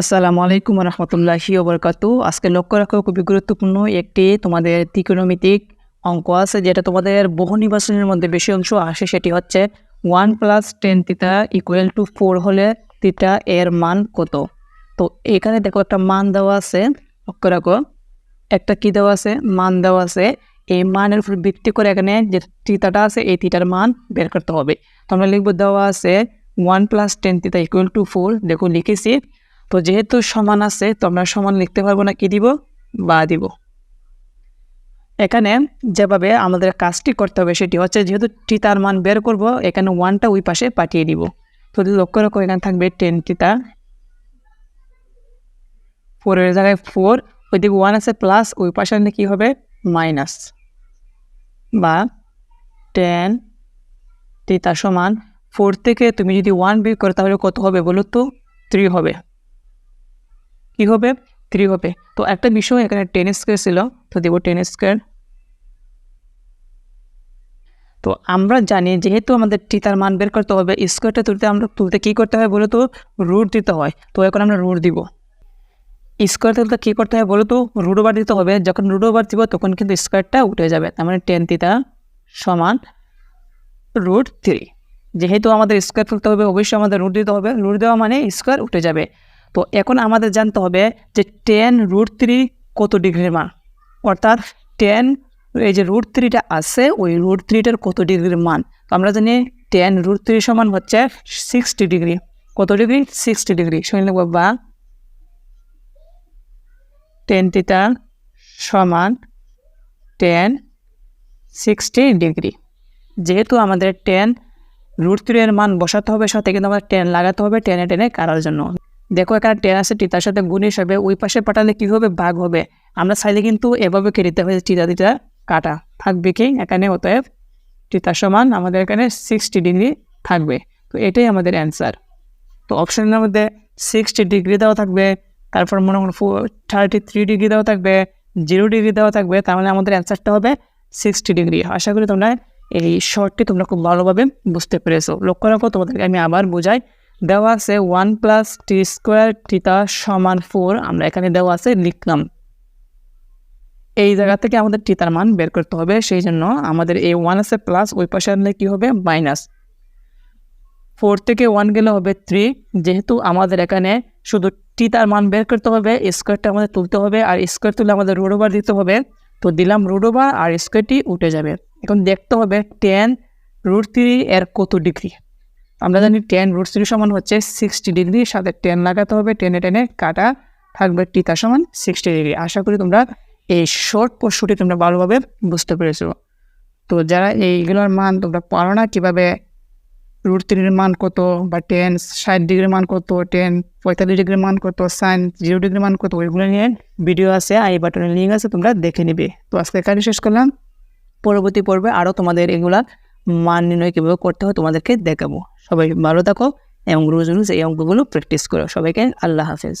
আসসালামু আলাইকুম রহমতুল্লাহি ওবরকাতু আজকে লক্ষ্য রাখো, খুবই গুরুত্বপূর্ণ একটি তোমাদের ত্রিকোণমিতিক অঙ্ক আছে, যেটা তোমাদের বহু নির্বাচনের মধ্যে বেশি অংশ আসে, সেটি হচ্ছে one plus tan theta equal to four হলে তিতা এর মান কত? তো এখানে দেখো একটা মান দেওয়া আছে, লক্ষ্য রাখো। একটা কি দেওয়া আছে? মান দেওয়া আছে। এই মানের উপর ভিত্তি করে এখানে যে তিতাটা আছে, এই তিতার মান বের করতে হবে। তো আমরা লিখব দেওয়া আছে one plus tan theta equal to four, দেখো লিখেছি। তো যেহেতু সমান আছে, তো আমরা সমান লিখতে পারব না, কি দিব? বা দিব। এখানে যেভাবে আমাদের কাজটি করতে হবে, সেটি হচ্ছে যেহেতু টিতার মান বের করব, এখানে ওয়ানটা ওই পাশে পাঠিয়ে দিব। তো লক্ষ্য রাখো, এখানে থাকবে টেন টিতা ফোরের জায়গায় ফোর ওই ওইদিকে ওয়ান আছে প্লাস ওই পাশে আনলে কী হবে? মাইনাস বা টেন টিতা সমান। ফোর থেকে তুমি যদি ওয়ান বিয়োগ করো, তাহলে কত হবে বলো তো? থ্রি হবে। কি হবে? থ্রি হবে। তো একটা বিষয় এখানে টেন স্কোয়ার ছিল, তো দেবো টেন স্কোয়ার তো আমরা জানি যেহেতু আমাদের টিতার মান বের করতে হবে স্কোয়ারটা তুলতে আমরা তুলতে কী করতে হয় বলো তো রুট দিতে হয়। তো এখন আমরা রুট দিব। স্কোয়ার তুলতে কী করতে হয় বলো তো রুট ওভার দিতে হবে। যখন রুট ওভার দিব, তখন কিন্তু স্কোয়ারটা উঠে যাবে। তার মানে টেন তিতা সমান রুট থ্রি যেহেতু আমাদের স্কোয়ার তুলতে হবে, অবশ্যই আমাদের রুট দিতে হবে। রুট দেওয়া মানে স্কোয়ার উঠে যাবে। তো এখন আমাদের জানতে হবে যে টেন রুট থ্রি কত ডিগ্রির মান? অর্থাৎ টেন এই যে রুট থ্রিটা আছে, ওই রুট থ্রিটার কত ডিগ্রির মান? তো আমরা জানি টেন রুট থ্রি সমান হচ্ছে সিক্সটি ডিগ্রি। কত ডিগ্রি? Sixty degree. শুনে নেব বা টেন টিটা সমান টেন সিক্সটি ডিগ্রি। যেহেতু আমাদের টেন রুট থ্রি এর মান বসাতে হবে, সাথে কিন্তু আমাদের টেন লাগাতে হবে টেনে টেনে কাটার জন্য। দেখো এখানে টেন আছে টিতার সাথে গুণ হিসাবে ওই পাশে পাঠালে কী হবে? ভাগ হবে। আমরা চাইলে কিন্তু এভাবে কে কেটে হবে টিতা টিতা কাটা। থাকবে কি? এখানে অতএব টিতার সমান আমাদের এখানে সিক্সটি ডিগ্রি থাকবে। তো এটাই আমাদের অ্যান্সার তো অপশনের মধ্যে সিক্সটি ডিগ্রি দেওয়া থাকবে, তারপর মনে ফোর থার্টি থ্রি ডিগ্রি দেওয়া থাকবে জিরো ডিগ্রি দেওয়া থাকবে মানে আমাদের অ্যান্সারটা হবে সিক্সটি ডিগ্রি আশা করি তোমরা এই শর্টটি তোমরা খুব ভালোভাবে বুঝতে পেরেছ। লক্ষ্য রাখো, তোমাদেরকে আমি আবার বোঝাই। দেওয়া আছে one plus T square theta সমান ফোর আমরা এখানে দেওয়া আছে লিখলাম। এই জায়গা থেকে আমাদের টিতার মান বের করতে হবে, সেই জন্য আমাদের এই ওয়ান আছে প্লাস ওই পাশে আনলে কী হবে? মাইনাস ফোর থেকে ওয়ান গেলে হবে থ্রি যেহেতু আমাদের এখানে শুধু টিতার মান বের করতে হবে স্কোয়ারটা আমাদের তুলতে হবে, আর স্কোয়ার তুলে আমাদের রুট ওভার দিতে হবে, তো দিলাম রুট ওভার আর স্কোয়ারটি উঠে যাবে। এখন দেখতে হবে টেন রুট থ্রি এর কত ডিগ্রি আমরা জানি টেন রুট থ্রি সমান হচ্ছে সিক্সটি ডিগ্রি সাথে টেন লাগাতে হবে টেনে টেনে কাটা থাকবে টিতা সমান সিক্সটি ডিগ্রি আশা করি তোমরা এই শর্ট প্রশ্নটি তোমরা ভালোভাবে বুঝতে পেরেছ। তো যারা এইগুলোর মান তোমরা পারো না কীভাবে রুট থ্রির মান কত বা টেন ষাট ডিগ্রির মান কত টেন পঁয়তাল্লিশ ডিগ্রির মান কত সাইন জিরো ডিগ্রির মান কত ওইগুলো নিয়ে ভিডিও আছে আই বাটনের লিঙ্ক আছে তোমরা দেখে নিবে। তো আজকে এখানে শেষ করলাম। পরবর্তী পর্বে আরও তোমাদের এগুলা মান নির্ণয় কীভাবে করতে হয় তোমাদেরকে দেখাবো। সবাই ভালো থাকো এবং রোজ রোজ এই অঙ্কগুলো প্র্যাকটিস করো। সবাইকে আল্লাহ হাফেজ।